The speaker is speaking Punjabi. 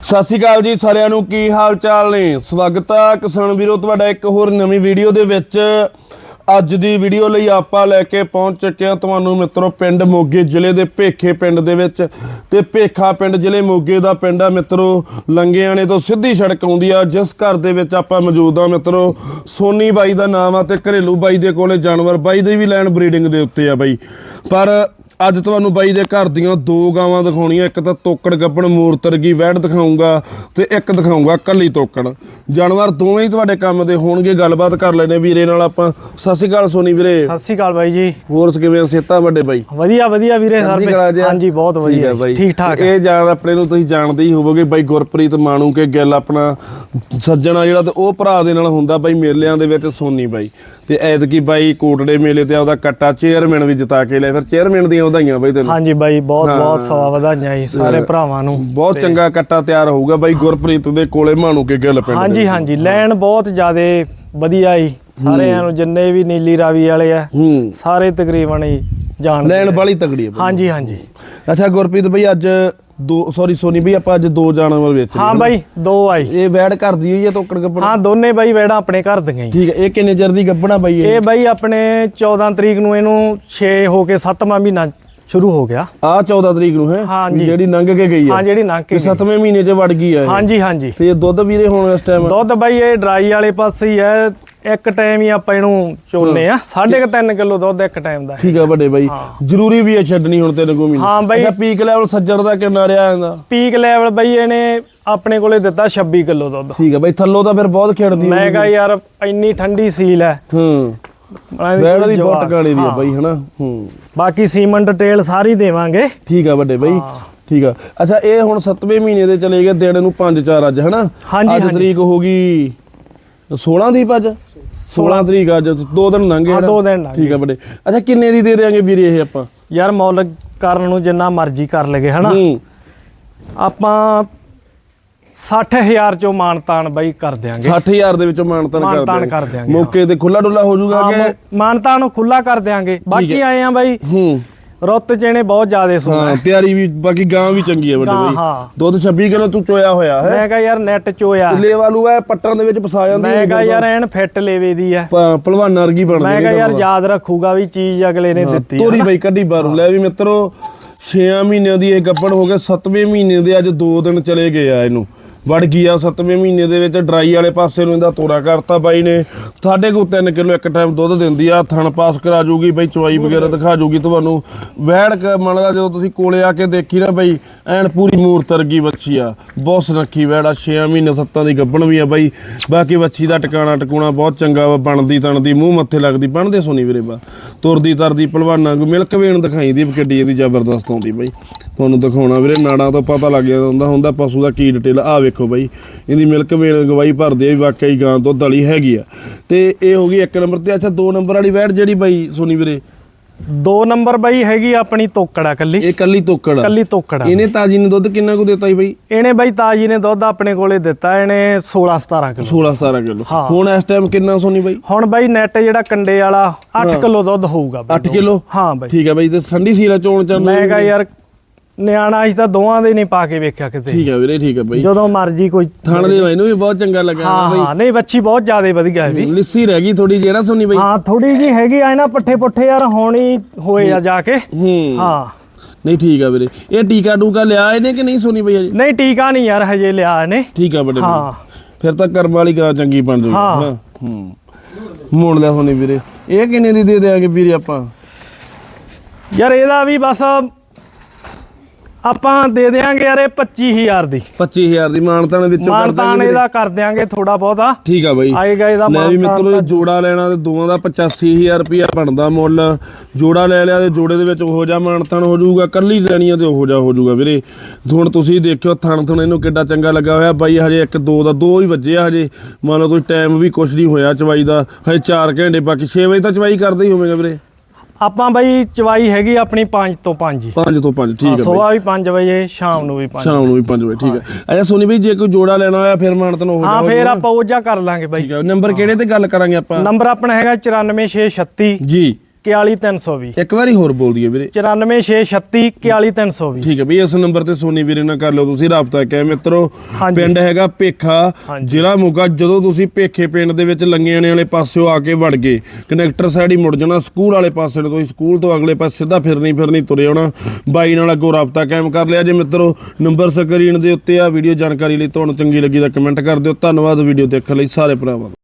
ਸਤਿ ਸ਼੍ਰੀ ਅਕਾਲ ਜੀ ਸਾਰਿਆਂ ਨੂੰ, ਕੀ ਹਾਲ ਚਾਲ ਨੇ? ਸਵਾਗਤ ਹੈ ਕਿਸਾਨ ਵੀਰੋ, ਤੁਹਾਡਾ ਇੱਕ ਹੋਰ ਨਵੀਂ ਵੀਡੀਓ ਦੇ ਵਿੱਚ। ਅੱਜ ਦੀ ਵੀਡੀਓ ਲਈ ਆਪਾਂ ਲੈ ਕੇ ਪਹੁੰਚ ਚੁੱਕੇ ਹਾਂ ਤੁਹਾਨੂੰ ਮਿੱਤਰੋ, ਪਿੰਡ ਮੋਗੇ ਜ਼ਿਲ੍ਹੇ ਦੇ ਭੇਖੇ ਪਿੰਡ ਦੇ ਵਿੱਚ। ਤੇ ਭੇਖਾ ਪਿੰਡ ਜ਼ਿਲ੍ਹੇ ਮੋਗੇ ਦਾ ਪਿੰਡ ਆ ਮਿੱਤਰੋ, ਲੰਗਿਆਣੇ ਤੋਂ ਸਿੱਧੀ ਸੜਕ ਆਉਂਦੀ ਆ, ਜਿਸ ਘਰ ਦੇ ਵਿੱਚ ਆਪਾਂ ਮੌਜੂਦ ਆ ਮਿੱਤਰੋ। ਸੋਨੀ ਬਾਈ ਦਾ ਨਾਮ ਆ ਤੇ ਘਰੇਲੂ ਬਾਈ ਦੇ ਕੋਲੇ ਜਾਨਵਰ, ਬਾਈ ਦੀ ਵੀ ਲੈਣ ਬਰੀਡਿੰਗ ਦੇ ਉੱਤੇ ਆ ਬਾਈ। ਪਰ ਅੱਜ ਤੁਹਾਨੂੰ ਬਾਈ ਦੇ ਘਰ ਦੀਆਂ ਦੋ ਗਾਵਾਂ ਦਿਖਾਉਣੀਆਂ ਇੱਕ ਤਾਂ ਤੋਕੜ ਗੱਬਣ ਮੂਰਤਰਗੀ ਵੈੜ ਦਿਖਾਉਂਗਾ ਤੇ ਇੱਕ ਦਿਖਾਉਂਗਾ ਕੱਲੀ ਤੋਕੜ। ਜਾਨਵਰ ਦੋਵੇਂ ਹੀ ਤੁਹਾਡੇ ਕੰਮ ਦੇ ਹੋਣਗੇ ਗੱਲਬਾਤ ਕਰ ਲੈਨੇ ਵੀਰੇ ਨਾਲ ਆਪਾਂ ਸਤਿ ਸ਼੍ਰੀ ਅਕਾਲ ਸੋਨੀ ਵੀਰੇ। ਸਤਿ ਸ਼੍ਰੀ ਅਕਾਲ ਬਾਈ ਜੀ। ਹੋਰ ਕਿਵੇਂ ਸੇਤਾ ਵੱਡੇ ਬਾਈ? ਵਧੀਆ ਵਧੀਆ ਵੀਰੇ ਸਰ? ਹਾਂਜੀ ਬਹੁਤ ਵਧੀਆ ਠੀਕ ਠਾਕ ਇਹ ਜਾਣ ਆਪਣੇ ਨੂੰ ਤੁਸੀਂ ਜਾਣਦੇ ਹੀ ਹੋਵੋਗੇ ਬਾਈ ਗੁਰਪ੍ਰੀਤ ਮਾਣੂ ਕੇ ਗਿੱਲ ਆਪਣਾ ਸੱਜਣਾ ਜਿਹੜਾ ਤੇ ਉਹ ਭਰਾ ਦੇ ਨਾਲ ਹੁੰਦਾ ਬਾਈ ਮੇਲਿਆਂ ਦੇ ਵਿੱਚ ਸੋਨੀ ਬਾਈ। ਤੇ ਐਤਕੀ ਬਾਈ ਕੋਟੜੇ ਮੇਲੇ ਤੇ ਆਪਦਾ ਕੱਟਾ ਚੇਅਰਮੈਨ ਵੀ ਜਿਤਾ ਕੇ ਲਿਆ। ਫਿਰ ਚੇਅਰਮੈਨ ਦੀਆਂ ਵਧਾਈਆਂ ਬਾਈ ਤੈਨੂੰ। ਹਾਂਜੀ ਬਾਈ ਬਹੁਤ ਬਹੁਤ ਸਵਾ ਵਧਾਈਆਂ ਜੀ ਸਾਰੇ ਭਰਾਵਾਂ ਨੂੰ। ਬਹੁਤ ਚੰਗਾ ਕੱਟਾ ਤਿਆਰ ਹੋਊਗਾ ਬਾਈ ਗੁਰਪ੍ਰੀਤ ਦੇ ਕੋਲੇ ਮਾਣੂ ਕੇ ਗਿੱਲ ਪਿੰਡ ਦੇ। ਹਾਂਜੀ ਹਾਂਜੀ ਲੈਣ ਬਹੁਤ ਜ਼ਿਆਦੇ ਵਧੀਆ ਜੀ। ਸਾਰਿਆਂ ਨੂੰ ਜਿੰਨੇ ਵੀ ਨੀਲੀ ਰਾਵੀ ਵਾਲੇ ਆ ਸਾਰੇ ਤਕਰੀਬਨ ਹੀ ਜਾਣ ਲੈਣ ਵਾਲੀ ਤਗੜੀ ਹੈ ਹਾਂਜੀ ਹਾਂਜੀ। ਅੱਛਾ ਗੁਰਪ੍ਰੀਤ ਬਾਈ ਅੱਜ ਦੋ ਸੌਰੀ ਸੋਨੀ ਬਾਈ ਆਪਾਂ ਅੱਜ ਦੋ ਜਾਨਵਰ ਵੇਚ ਹਾਂ ਬਾਈ ਦੋ ਆਈ ਇਹ ਵੈੜ ਕਰਦੀ ਹੋਈ ਹੈ ਤੋਕੜ ਗੱਬਣ ਹਾਂ ਦੋਨੇ ਬਾਈ ਵੈੜਾ ਆਪਣੇ ਘਰ ਦੀਆਂ ਹੀ ਠੀਕ ਹੈ ਇਹ ਕਿੰਨੇ ਚਿਰ ਦੀ ਗੱਬਣਾ ਬਾਈ ਇਹ? ਇਹ ਬਾਈ ਆਪਣੇ 14 ਤਰੀਕ ਨੂੰ ਇਹਨੂੰ 6 ਹੋ ਕੇ 7ਵਾਂ ਮਹੀਨਾ ਸ਼ੁਰੂ ਹੋ ਗਿਆ। ਆ 14 ਤਰੀਕ ਨੂੰ ਹੈ ਹਾਂਜੀ। ਜਿਹੜੀ ਲੰਘ ਕੇ ਗਈ ਹੈ ਹਾਂ ਜਿਹੜੀ ਲੰਘ ਕੇ ਕਿ 7ਵੇਂ ਮਹੀਨੇ 'ਚ ਵੜ ਗਈ ਹੈ ਇਹ। ਹਾਂਜੀ ਹਾਂਜੀ। ਤੇ ਇਹ ਦੁੱਧ ਵੀਰੇ ਹੁਣ ਇਸ ਟਾਈਮ ਦੁੱਧ ਬਾਈ ਇਹ ਡਰਾਈ ਵਾਲੇ ਪਾਸੇ ਹੀ ਹੈ ਇੱਕ ਟਾਈਮ ਹੀ ਆਪਾਂ ਇਹਨੂੰ ਚੋਲਨੇ ਆ। 3.5 ਕਿਲੋ ਦੁੱਧ ਇੱਕ ਟਾਈਮ ਦਾ ਹੈ। ਠੀਕ ਹੈ ਵੱਡੇ ਬਾਈ। ਜ਼ਰੂਰੀ ਵੀ ਹੈ ਛੱਡਣੀ ਹੁਣ ਤੈਨੂੰ ਕੋਈ ਮਹੀਨੇ। ਹਾਂ ਬਾਈ। ਪੀਕ ਲੈਵਲ ਸੱਜਣ ਦਾ ਕਿੰਨਾ ਰਿਹਾ ਇਹਦਾ? ਪੀਕ ਲੈਵਲ ਬਾਈ ਇਹਨੇ ਆਪਣੇ ਕੋਲੇ ਦਿੱਤਾ 26 ਕਿਲੋ ਦੁੱਧ। ਠੀਕ ਹੈ ਬਾਈ ਥੱਲੋਂ ਤਾਂ ਫਿਰ ਬਹੁਤ ਖੇਡਦੀ ਮੈਂ ਕਹਾ ਯਾਰ ਇੰਨੀ ਠੰਡੀ ਸੀਲ ਹੈ। ਹੂੰ। ਉਹਨਾਂ ਦੀ ਬਹੁਤ। ਟਕਾਣੇ ਦੀ। ਬਾਈ ਹਨਾ? ਹੂੰ। ਬਾਕੀ ਸੀਮਨ ਡਿਟੇਲ ਸਾਰੀ ਦੇਵਾਂਗੇ। ਠੀਕ ਆ ਵੱਡੇ ਬਾਈ ਠੀਕ ਆ। ਅੱਛਾ ਇਹ ਹੁਣ 7ਵੇਂ ਮਹੀਨੇ ਦੇ ਚਲੇ ਗਏ ਦਿਨ ਨੂੰ 5-4 ਅੱਜ ਹਨਾ? ਅੱਜ। ਤਰੀਕ ਹੋ ਗਈ 16 ਦੀ ਅੱਜ 16 ਤਰੀਕ ਅੱਜ ਦੋ ਦਿਨ ਲੰਘੇ ਹਾਂ, ਹਨਾ? ਦੋ ਦਿਨ ਲੰਘ ਠੀਕ ਆ ਵੱਡੇ। ਅੱਛਾ ਕਿੰਨੇ ਦੀ ਦੇ ਦੇਾਂਗੇ ਵੀਰੇ ਇਹ ਆਪਾਂ? ਯਾਰ ਮੁੱਲ ਕਰਨ ਨੂੰ ਜਿੰਨਾ ਮਰਜ਼ੀ ਕਰ ਲਗੇ ਹਨਾ? ਹੂੰ। ਆਪਾਂ 60000 ਚੋਂ ਮਾਨਤਾਨ ਬਾਈ ਕਰ ਦਿਆਂਗੇ। 60000 ਦੇ ਵਿੱਚੋਂ ਮਾਨਤਨ ਕਰ ਮਾਨਤਾਨ। ਕਰ ਦਿਆਂਗੇ, ਮੌਕੇ ਤੇ ਖੁੱਲਾ ਡੁੱਲਾ ਹੋ ਜਾਊਗਾ ਕਿ? ਮਾਨਤਾਨ ਖੁੱਲਾ ਕਰ ਦਿਆਂਗੇ। ਬਾਕੀ ਆਏ ਆ ਬਾਈ ਹੂੰ। ਰੁੱਤ ਚੇਣੇ ਬਹੁਤ ਜ਼ਿਆਦੇ ਸੋਨਾ ਹਾਂ ਤਿਆਰੀ ਵੀ ਬਾਕੀ ਗਾਂ ਵੀ ਚੰਗੀ ਹੈ ਵੱਡੇ ਗਾਂ, ਬਾਈ। ਦੁੱਧ 26 ਕਿਲੋ ਤੂੰ ਚੋਇਆ ਹੋਇਆ ਹੈ। ਮੈਂ ਕਹਾ ਯਾਰ ਨੈਟ ਚੋਇਆ। ਲੈ ਵਾਲੂ ਹੈ ਪੱਟਾਂ ਦੇ ਵਿੱਚ ਫਸਾ ਜਾਂਦੀ ਮੈਂ ਕਹਾ ਯਾਰ ਐਨ ਫਿੱਟ ਲੇਵੇ ਦੀ ਹੈ ਪਹਿਲਵਾਨ ਵਰਗੀ ਬਣਦੀ ਮੈਂ ਕਹਾ ਯਾਰ ਯਾਦ ਰੱਖੂਗਾ ਵੀ ਚੀਜ਼ ਅਗਲੇ ਨੇ ਦਿੱਤੀ ਤੋਰੀ ਬਾਈ ਕੱਢੀ ਬਾਹਰੋਂ। ਲੈ ਵੀ ਮਿੱਤਰੋ 6 ਮਹੀਨਿਆਂ ਦੀ ਇਹ ਗੱਪਣ ਹੋ ਗਿਆ 7ਵੇਂ ਮਹੀਨੇ ਦੇ ਅੱਜ 2 ਦਿਨ ਚਲੇ ਗਏ ਆ ਇਹਨੂੰ। ਵੜ ਗਈ ਆ 7ਵੇਂ ਮਹੀਨੇ ਦੇ ਵਿੱਚ ਡਰਾਈ ਵਾਲੇ ਪਾਸੇ ਨੂੰ ਇਹਦਾ ਤੋਰਾ ਕਰਤਾ ਬਾਈ ਨੇ। ਸਾਡੇ ਕੋਲ 3 ਕਿਲੋ ਇੱਕ ਟਾਈਮ ਦੁੱਧ ਦਿੰਦੀ ਆ ਥਣ ਪਾਸ ਕਰਾ ਜੂਗੀ ਬਾਈ ਚਵਾਈ ਵਗੈਰਾ ਦਿਖਾ ਜੂਗੀ ਤੁਹਾਨੂੰ। ਕ ਮੰਨ ਲਾ ਜਦੋਂ ਤੁਸੀਂ ਕੋਲੇ ਆ ਕੇ ਦੇਖੀ ਨਾ ਬਾਈ ਐਨ ਪੂਰੀ ਮੂਰਤ ਵਰਗੀ ਬੱਚੀ ਆ। ਬਹੁਤ ਸੁਨੱਖੀ ਵੈੜ ਆ 6 ਮਹੀਨੇ 7 ਦੀ ਗੱਭਣ ਵੀ ਆ ਬਾਈ। ਬਾਕੀ ਬੱਚੀ ਦਾ ਟਿਕਾਣਾ ਟਕੂਣਾ ਬਹੁਤ ਚੰਗਾ ਵਾ ਬਣਦੀ ਤਣਦੀ ਮੂੰਹ ਮੱਥੇ ਲੱਗਦੀ ਬਣਦੇ ਸੋਨੀ ਵੀਰੇ ਬਾ। ਤੁਰਦੀ ਤਰਦੀ ਪਹਿਲਵਾਨਾਂ ਨੂੰ ਮਿਲਕ ਵੇਣ ਦਿਖਾਈ ਦੀ ਕਿੱਡੀ ਇਹਦੀ ਜ਼ਬਰਦਸਤ ਆਉਂਦੀ ਬਾਈ। ਤੁਹਾਨੂੰ ਦਿਖਾਉਣਾ ਵੀਰੇ ਨਾੜਾਂ ਤੋਂ ਪਤਾ ਲੱਗ ਜਾਂਦਾ ਹੁੰਦਾ ਹੁੰਦਾ ਪਸ਼ੂ ਦਾ ਕੀ ਡਿਟੇਲ ਆ। ਵੇਖੋ ਬਾਈ ਇਹਦੀ ਮਿਲਕ ਵੇਣ ਗਵਾਹੀ ਭਰਦੀ ਆ ਵੀ ਵਾਕਈ ਗਾਂ ਦੁੱਧ ਵਾਲੀ ਹੈਗੀ ਆ। ਤੇ ਇਹ ਹੋ ਗਈ ਇੱਕ ਨੰਬਰ ਤੇ ਅੱਛਾ ਦੋ ਨੰਬਰ ਵਾਲੀ ਵੈੜ ਜਿਹੜੀ ਬਾਈ ਸੋਨੀ ਵੀਰੇ? ਦੋ ਨੰਬਰ ਬਾਈ ਹੈਗੀ ਆਪਣੀ ਤੋਕੜਾ ਕੱਲੀ। ਇਹ ਕੱਲੀ ਤੋਕੜ ਕੱਲੀ ਤੋਕੜਾ ਇਹਨੇ ਤਾਜੀ ਨੇ ਦੁੱਧ ਕਿੰਨਾ ਕੁ ਦਿੱਤਾ ਬਾਈ? ਇਹਨੇ ਬਾਈ ਤਾਜੀ ਨੇ ਦੁੱਧ ਆਪਣੇ ਕੋਲੇ ਦਿੱਤਾ ਇਹਨੇ 16 17 ਕਿਲੋ। 16 17 ਕਿਲੋ। ਹੁਣ ਇਸ ਟਾਈਮ ਕਿੰਨਾ ਸੋਨੀ ਬਾਈ? ਹੁਣ ਬਾਈ ਨੈਟ ਜਿਹੜਾ ਕੰਡੇ ਵਾਲਾ 8 ਕਿਲੋ ਦੁੱਧ ਹੋਊਗਾ ਬਾਈ 8 ਕਿਲੋ? ਹਾਂ ਬਾਈ। ਠੀਕ ਹੈ ਬਾਈ ਤੇ ਠੰਡੀ ਸੀਲਾ ਚੋਣ ਚ ਮੈਂ ਕਹਾ ਯਾਰ ਨਿਆਣਾ ਅੱਜ ਤਾਂ ਦੋਵਾਂ ਦੇ ਨਹੀਂ ਪਾ ਕੇ ਵੇਖਿਆ ਕਿਤੇ। ਠੀਕ ਹੈ ਵੀਰੇ ਠੀਕ ਹੈ ਬਾਈ। ਜਦੋਂ ਮਰਜ਼ੀ ਕੋਈ ਥਣ ਦੇ ਮੈਨੂੰ ਵੀ ਬਹੁਤ ਚੰਗਾ ਲੱਗਾ ਹਾਂ ਬਾਈ। ਹਾਂ ਨਹੀਂ ਬੱਚੀ ਬਹੁਤ ਜ਼ਿਆਦਾ ਵਧੀਆ ਹੈ ਵੀ ਲਿੱਸੀ ਰਹਿ ਗਈ ਥੋੜੀ ਜਿਹੜਾ ਸੋਨੀ ਬਾਈ। ਹਾਂ ਥੋੜੀ ਜੀ ਹੈਗੀ ਆ ਨਾ ਪੱਠੇ ਪੁੱਠੇ ਯਾਰ ਹੋਣੀ ਹੋਏ ਆ ਜਾ ਕੇ। ਹੂੰ। ਹਾਂ। ਨਹੀਂ ਠੀਕ ਆ ਵੀਰੇ। ਇਹ ਟੀਕਾ ਟੂਕਾ ਲਿਆ ਇਹਨੇ ਕਿ ਨਹੀਂ ਸੋਨੀ ਬਾਈ ਨਹੀਂ ਟੀਕਾ ਨਹੀਂ ਯਾਰ ਹਜੇ ਲਿਆ ਇਹਨੇ। ਠੀਕ ਆ ਵੱਡੇ ਹਾਂ। ਫਿਰ ਤਾਂ ਕਰਮ ਵਾਲੀ ਗਾਂ ਚੰਗੀ ਬਣ ਜੂਗੀ। ਹਾਂ। ਹੂੰ। ਮੋੜ ਲਿਆ ਸੋਨੀ ਵੀਰੇ। ਇਹ ਕਿੰਨੇ ਦੀ ਦੇ ਦੇਾਂਗੇ ਵੀਰੇ ਆਪਾਂ? ਯਾਰ ਇਹਦਾ ਵੀ ਬਸ ਆਪਾਂ ਦੇ ਦੇਾਂਗੇ ਯਾਰ ਇਹ 25000 ਦੀ। 25000 ਦੀ ਮਾਨਤਾਨ ਵਿੱਚੋਂ ਕਰ ਮਾਨਤਾਨ ਦਾਂਗੇ ਵੀਰੇ? ਇਹਦਾ ਕਰ ਦਿਆਂਗੇ ਥੋੜਾ ਬਹੁਤਾ। ਠੀਕ ਆ ਬਾਈ। ਆਏਗਾ ਇਹਦਾ ਲੈ ਵੀ ਮਾਨਤਾਨ ਮਿੱਤਰੋ ਜੋੜਾ ਲੈਣਾ ਤੇ ਦੋਵਾਂ ਦਾ 85000 ਰੁਪਇਆ ਬਣਦਾ ਮੁੱਲ। ਜੋੜਾ ਲੈ ਲਿਆ ਤੇ ਜੋੜੇ ਦੇ ਵਿੱਚ ਉਹੋ ਜਿਹਾ ਮਾਨਤਨ ਹੋ ਜਾਊਗਾ ਕੱਲੀ ਲੈਣੀ ਆ ਤੇ ਉਹੋ ਜਿਹਾ ਹੋ ਜਾਊਗਾ ਵੀਰੇ। ਹੁਣ ਤੁਸੀਂ ਦੇਖਿਓ ਥਣ ਥਣ ਇਹਨੂੰ ਕਿੱਡਾ ਚੰਗਾ ਲੱਗਾ ਹੋਇਆ। ਬਾਈ ਹਜੇ ਇੱਕ ਦੋ ਦਾ ਦੋ ਹੀ ਵੱਜੇ ਆ ਹਜੇ। ਮੰਨ ਲਓ ਤੁਸੀਂ ਟਾਈਮ ਵੀ ਕੁਛ ਨਹੀਂ ਹੋਇਆ ਚਵਾਈ ਦਾ। ਹਜੇ 4 ਘੰਟੇ ਬਾਕੀ 6 ਵਜੇ ਤਾਂ ਚਵਾਈ ਕਰਦੇ ਹੀ ਹੋਵੇਗਾ ਵੀਰੇ। ਆਪਾਂ ਬਾਈ ਚਵਾਈ ਹੈਗੀ ਆਪਣੀ 5 ਤੋਂ 5 ਹੀ 5 ਤੋਂ 5 ਠੀਕ ਹੈ ਬਾਈ। ਸਵੇਰ ਵੀ 5 ਵਜੇ ਸ਼ਾਮ ਨੂੰ ਵੀ 5 ਸ਼ਾਮ ਨੂੰ ਵੀ 5 ਵਜੇ ਠੀਕ ਹੈ। ਅੱਛਾ ਸੋਨੀ ਬਾਈ ਜੇ ਕੋਈ ਜੋੜਾ ਲੈਣਾ ਹੋਇਆ ਫਿਰ ਮਾਨਤਨ ਹੋ ਹਾਂ ਜਾਊਗਾ ਫੇਰ ਆਪਾਂ ਉਹ ਜਾ ਕਰ ਲਾਂਗੇ ਬਾਈ। ਠੀਕ ਹੈ ਨੰਬਰ ਕਿਹੜੇ ਤੇ ਗੱਲ ਕਰਾਂਗੇ ਆਪਾਂ? ਨੰਬਰ ਆਪਣਾ ਹੈਗਾ 94636 ਜੀ। 41320 ਇੱਕ ਵਾਰੀ ਹੋਰ ਬੋਲ ਦਈਏ ਵੀਰੇ। 94636 41320 ਠੀਕ ਹੈ ਬਈ ਇਸ ਨੰਬਰ ਤੇ ਸੋਨੀ ਵੀਰੇ ਨਾਲ ਕਰ ਲਓ ਤੁਸੀਂ ਰਾਬਤਾ ਕਿਆ ਮਿੱਤਰੋ। ਹਾਂਜੀ। ਪਿੰਡ ਹੈਗਾ ਪੇਖਾ। ਜ਼ਿਲ੍ਹਾ ਮੋਗਾ। ਜਦੋਂ ਤੁਸੀਂ ਪੇਖੇ ਪਿੰਡ ਦੇ ਵਿੱਚ ਲੰਗਿਆਣੇ ਵਾਲੇ ਪਾਸਿਓਂ ਆ ਕੇ ਵੜ ਗਏ। ਕਨੈਕਟਰ ਸਾਈਡ ਹੀ ਮੁੜ ਜਾਣਾ ਸਕੂਲ ਵਾਲੇ ਪਾਸੇ ਨੂੰ ਤੁਸੀਂ ਸਕੂਲ ਤੋਂ ਅਗਲੇ ਪਾਸੇ ਸਿੱਧਾ ਫਿਰਨੀ ਫਿਰਨੀ ਤੁਰੇ ਆਉਣਾ। ਬਾਈ ਨਾਲ ਅੱਗੋਂ ਰਾਬਤਾ ਕਾਇਮ ਕਰ ਲਿਆ। ਜੇ ਮਿੱਤਰੋ ਨੰਬਰ ਸਕਰੀਨ ਦੇ ਉੱਤੇ ਆ ਵੀਡੀਓ ਜਾਣਕਾਰੀ ਲਈ ਤੁਹਾਨੂੰ ਚੰਗੀ ਲੱਗੀ ਤਾਂ ਕਮੈਂਟ ਕਰ ਦਿਓ। ਧੰਨਵਾਦ ਵੀਡੀਓ ਦੇਖਣ ਲਈ ਸਾਰੇ ਭਰਾਵਾਂ ਦਾ।